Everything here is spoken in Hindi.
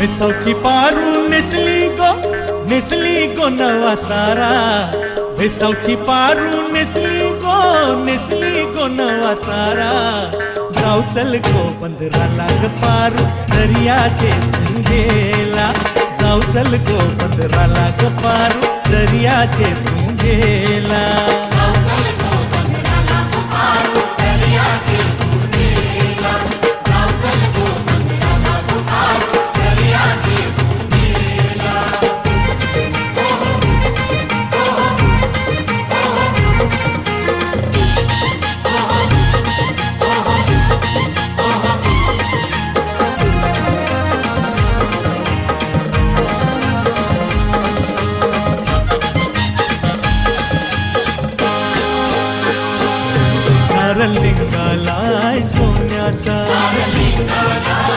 भेसावची पारू, नेसली गो नेसली गो नवा सारा। भेसावची पारू, नेसली गो नेसली गो नवा सारा। जाऊ चल गो बंदराला ग पारू दर्याचे गेला जाऊ चल गो बंदराला ग पारू दर्याचे गेला निघालाय सोन्याचा.